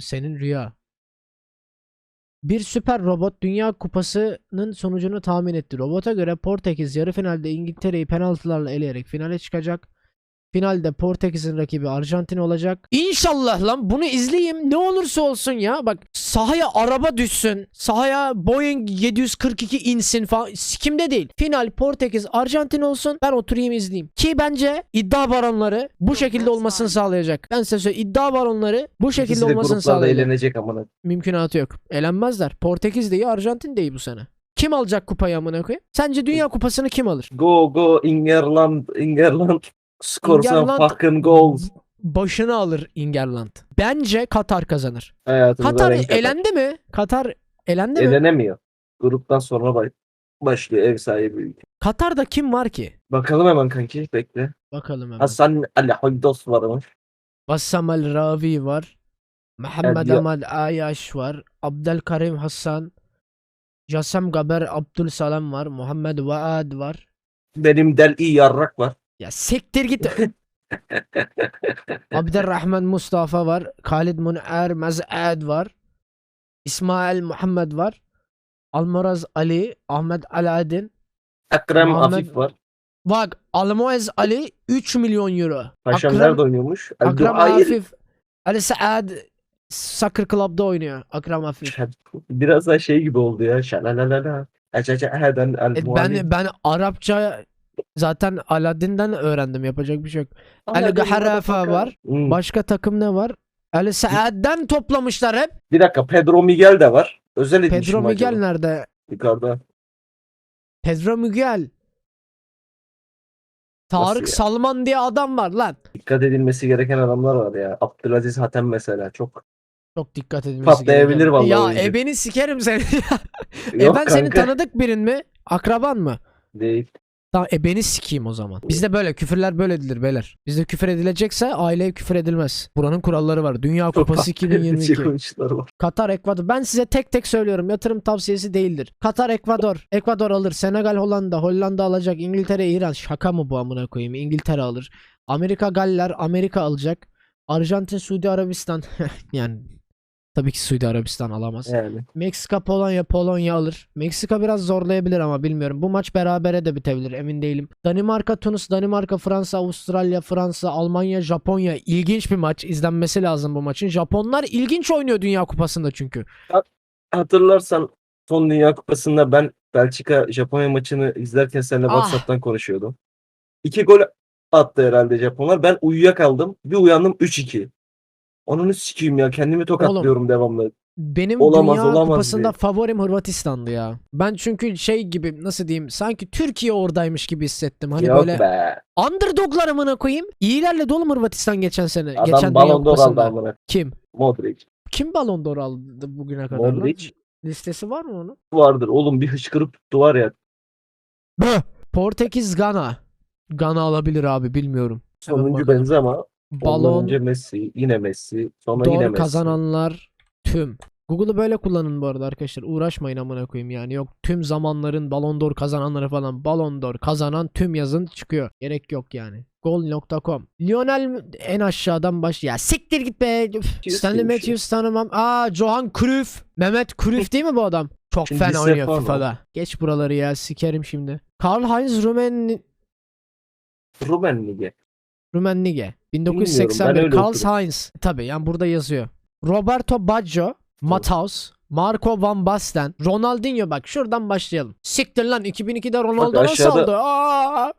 Senin rüya. Bir süper robot Dünya Kupası'nın sonucunu tahmin etti. Robota göre Portekiz yarı finalde İngiltere'yi penaltılarla eleyerek finale çıkacak. Finalde Portekiz'in rakibi Arjantin olacak. İnşallah lan bunu izleyeyim. Ne olursa olsun ya. Bak sahaya araba düşsün. Sahaya Boeing 742 insin falan. Kimde değil. Final Portekiz Arjantin olsun. Ben oturayım izleyeyim. Ki bence iddia baronları bu şekilde olmasını sağlayacak. Ben size söyleyeyim. iddia baronları bu şekilde İkisi de olmasını gruplarda sağlayacak. eğlenecek amına. Mümkünatı yok. Elenmezler. Portekiz de iyi, Arjantin de iyi bu sene. Kim alacak kupayı amına koyayım? Sence Dünya Kupası'nı kim alır? Go go Ingerland Ingerland score some Ingerland- fucking goals. Başını alır Ingerland. Bence Katar kazanır. Hayatımıza Katar renk katar. elendi mi? Katar elendi mi? Elenemiyor. Gruptan sonra baş- başlıyor ev sahibi ülke. Katar'da kim var ki? Bakalım hemen kanki bekle. Bakalım hemen. Hasan Ali Hoydos varmış. Bassam El Ravi var. Muhammed ya- Amal Ayaş var. Abdelkarim Hasan. Jasem Gaber Abdülsalam var. Muhammed Vaad var. Benim Del'i Yarrak var. Ya siktir git. Abdurrahman Mustafa var. Khalid Mun'er Mez'ad var. İsmail Muhammed var. Almaraz Ali, Ahmet Aladin. Ekrem Muhammed- Afif var. Bak Almoez Ali 3 milyon euro. Paşam nerede oynuyormuş? Akram Duayr. Afif. Ali Saad Soccer Club'da oynuyor. Akram Afif. Biraz da şey gibi oldu ya. Şalalalala. Ecaca eheden el E, ben ben Arapça zaten Aladdin'den öğrendim. Yapacak bir şey yok. El Gaharafa var. Hmm. Başka takım ne var? Ali Saad'den toplamışlar hep. Bir dakika Pedro Miguel de var. Özel Pedro mi Miguel acaba? nerede? Yukarıda. Pedro Miguel. Tarık ya? Salman diye adam var lan. Dikkat edilmesi gereken adamlar var ya. Abdülaziz Hatem mesela çok. Çok dikkat edilmesi Patlayabilir gereken. vallahi Ya oyuncu. ebeni sikerim seni. e Yok ben senin kanka. tanıdık birin mi? Akraban mı? Değil. Tamam ebeni sikeyim o zaman. Bizde böyle küfürler böyle edilir beyler. Bizde küfür edilecekse aileye küfür edilmez. Buranın kuralları var. Dünya Kupası 2022. Çıkmışlar var. Katar, Ekvador. Ben size tek tek söylüyorum. Yatırım tavsiyesi değildir. Katar, Ekvador. Ekvador alır. Senegal, Hollanda. Hollanda alacak. İngiltere, İran. Şaka mı bu amına koyayım? İngiltere alır. Amerika, Galler. Amerika alacak. Arjantin, Suudi Arabistan. yani tabii ki Suudi Arabistan alamaz. Yani. Meksika, Polonya. Polonya alır. Meksika biraz zorlayabilir ama bilmiyorum. Bu maç berabere de bitebilir. Emin değilim. Danimarka, Tunus, Danimarka, Fransa, Avustralya, Fransa, Almanya, Japonya. İlginç bir maç. İzlenmesi lazım bu maçın. Japonlar ilginç oynuyor Dünya Kupası'nda çünkü. Hatırlarsan son Dünya Kupası'nda ben Belçika Japonya maçını izlerken seninle Ah. WhatsApp'tan konuşuyordum. İki gol attı herhalde Japonlar. Ben uyuyakaldım. Bir uyandım 3-2. Onun sikeyim ya. Kendimi tokatlıyorum devamlı. Benim Olamaz, Dünya olamaz Kupası'nda diye. favorim Hırvatistan'dı ya. Ben çünkü şey gibi nasıl diyeyim sanki Türkiye oradaymış gibi hissettim. Hani Yok böyle be. underdoglar amına koyayım. İyilerle dolu mu Hırvatistan geçen sene? Adam geçen Dünya Ballon d'Or aldı Kupası'nda. amına. Kim? Modric. Kim Ballon d'Or aldı bugüne kadar? lan? Modric Listesi var mı onun? vardır. Oğlum bir hıçkırıp tuttu var ya. Portekiz Gana. Gana alabilir abi bilmiyorum. Sonuncu bakalım. Benzema. Ondan Ballon önce Messi. Yine Messi. Sonra yine Messi. kazananlar tüm. Google'ı böyle kullanın bu arada arkadaşlar. Uğraşmayın amına koyayım yani. Yok tüm zamanların Ballon d'Or kazananları falan. Ballon d'Or kazanan tüm yazın çıkıyor. Gerek yok yani. Gol.com. Lionel en aşağıdan baş... Ya siktir git be. Üf. Stanley demiş. Matthews tanımam. Aa Johan Cruyff. Mehmet Cruyff değil mi bu adam? Çok Şimdi fena oynuyor o. FIFA'da. Geç buraları ya sikerim şimdi. Karl Heinz Rumen Rumen Ligi. Rumenige. Bilmiyorum, 1981. ben öyle Karl okudum. Heinz. Tabii yani burada yazıyor. Roberto Baggio. Matthaus. Marco Van Basten. Ronaldinho bak şuradan başlayalım. Siktir lan 2002'de Ronaldo nasıl aşağıda- aldı? Aa!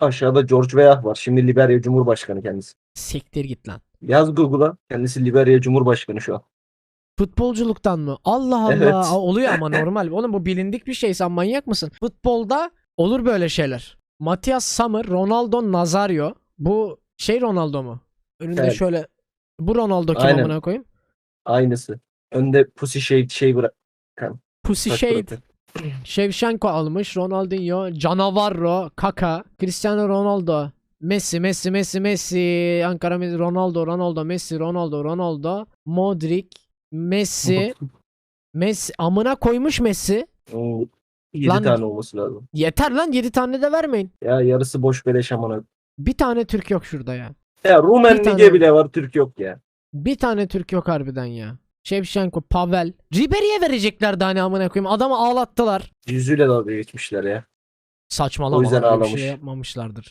Aşağıda George Weah var. Şimdi Liberya Cumhurbaşkanı kendisi. Siktir git lan. Yaz Google'a. Kendisi Liberya Cumhurbaşkanı şu an. Futbolculuktan mı? Allah Allah. Evet. Aa, Oluyor ama normal. Oğlum bu bilindik bir şey. Sen manyak mısın? Futbolda olur böyle şeyler. Matias Sammer, Ronaldo Nazario. Bu şey Ronaldo mu? Önünde Evet. şöyle. Bu Ronaldo kim Aynen. amına koyayım? Aynısı. Önde Pussy Shade şey bırak. Pussy saç Shade. bırakın. Shevchenko almış. Ronaldinho, Canavarro, Kaka, Cristiano Ronaldo, Messi, Messi, Messi, Messi, Ankara Messi, Ronaldo, Ronaldo, Messi, Ronaldo, Ronaldo, Modric, Messi, Messi, amına koymuş Messi. Oo, 7 Lan- tane olması lazım. Yeter lan 7 tane de vermeyin. Ya yarısı boş beleş amına. Bir tane Türk yok şurada ya. Ya Rumen Bir tane- Lige bile var Türk yok ya. Bir tane Türk yok harbiden ya. Shevchenko, Pavel. Ribery'e vereceklerdi hani amına koyayım. Adamı ağlattılar. Yüzüyle dalga geçmişler ya. Saçmalama. O yüzden öyle bir ağlamış. şey yapmamışlardır.